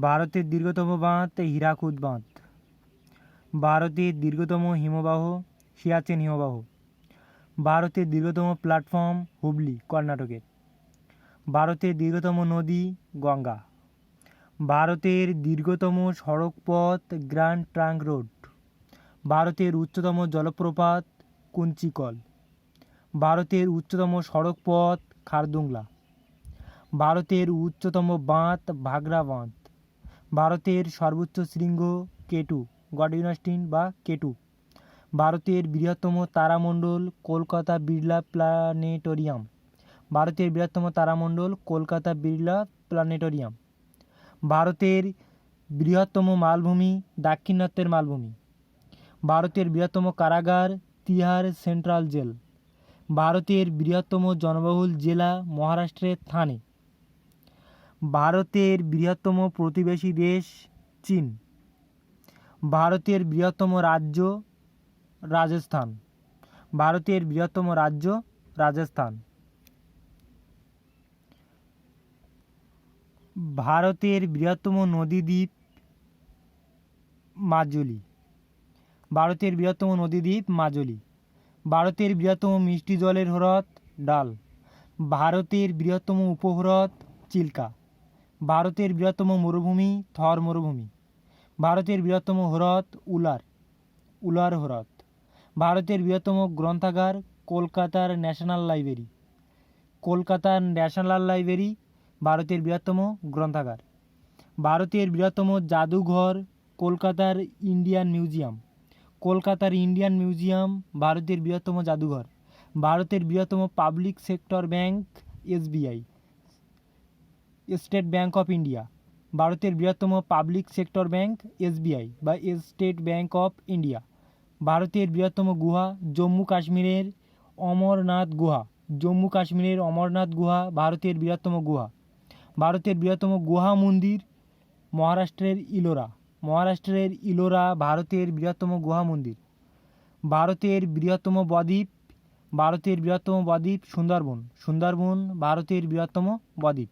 ভারতের দীর্ঘতম বাঁধ হীরাকুদ বাঁধ। ভারতের দীর্ঘতম হিমবাহ, সিয়াচেন হিমবাহ। ভারতের দীর্ঘতম প্ল্যাটফর্ম হুগলি কর্ণাটকের ভারতের দীর্ঘতম নদী, গঙ্গা। ভারতের দীর্ঘতম সড়কপথ গ্র্যান্ড ট্রাঙ্ক রোড। ভারতের উচ্চতম জলপ্রপাত, কুঞ্চিকল। ভারতের উচ্চতম সড়কপথ খারদুংলা। ভারতের উচ্চতম বাঁধ ভাগরা বাঁধ ভারতের সর্বোচ্চ শৃঙ্গ কেটু গডইউনাস্টিন বা কেটু। ভারতের বৃহত্তম তারামণ্ডল কলকাতা বিড়লা প্ল্যানেটোরিয়াম। ভারতের বৃহত্তম তারামণ্ডল কলকাতা বিড়লা প্ল্যানেটোরিয়াম। ভারতের বৃহত্তম মালভূমি দাক্ষিণাত্যের মালভূমি। ভারতের বৃহত্তম কারাগার তিহার সেন্ট্রাল জেল। ভারতের বৃহত্তম জনবহুল জেলা মহারাষ্ট্রের থানে। ভারতের বৃহত্তম প্রতিবেশী দেশ চীন। ভারতের বৃহত্তম রাজ্য রাজস্থান। ভারতের বৃহত্তম রাজ্য রাজস্থান। ভারতের বৃহত্তম নদীদ্বীপ মাজুলি। ভারতের বৃহত্তম নদীদ্বীপ মাজুলি। ভারতের বৃহত্তম মিষ্টি জলের হ্রদ ডাল। ভারতের বৃহত্তম উপহ্রদ চিল্কা। ভারতের বৃহত্তম মরুভূমি থর মরুভূমি। ভারতের বৃহত্তম হ্রদ উলার উলার হ্রদ। ভারতের বৃহত্তম গ্রন্থাগার কলকাতার ন্যাশনাল লাইব্রেরি। কলকাতার ন্যাশনাল লাইব্রেরি ভারতের বৃহত্তম গ্রন্থাগার। ভারতের বৃহত্তম জাদুঘর কলকাতার ইন্ডিয়ান মিউজিয়াম। কলকাতার ইন্ডিয়ান মিউজিয়াম ভারতের বৃহত্তম জাদুঘর। ভারতের বৃহত্তম public sector bank, SBI. State Bank of India, ভারতের বৃহত্তম পাবলিক সেক্টর ব্যাংক এসবিআই বা স্টেট ব্যাঙ্ক অফ ইন্ডিয়া, ভারতের বৃহত্তম গুহা জম্মু কাশ্মীরের অমরনাথ গুহা, জম্মু কাশ্মীরের অমরনাথ গুহা, ভারতের বৃহত্তম গুহা, ভারতের বৃহত্তম গুহা মন্দির, মহারাষ্ট্রের ইলোরা মহারাষ্ট্রের ইলোরা, ভারতের বৃহত্তম গুহা মন্দির, ভারতের বৃহত্তম বদ্বীপ, ভারতের বৃহত্তম বদ্বীপ সুন্দরবন সুন্দরবন ভারতের বৃহত্তম বদ্বীপ।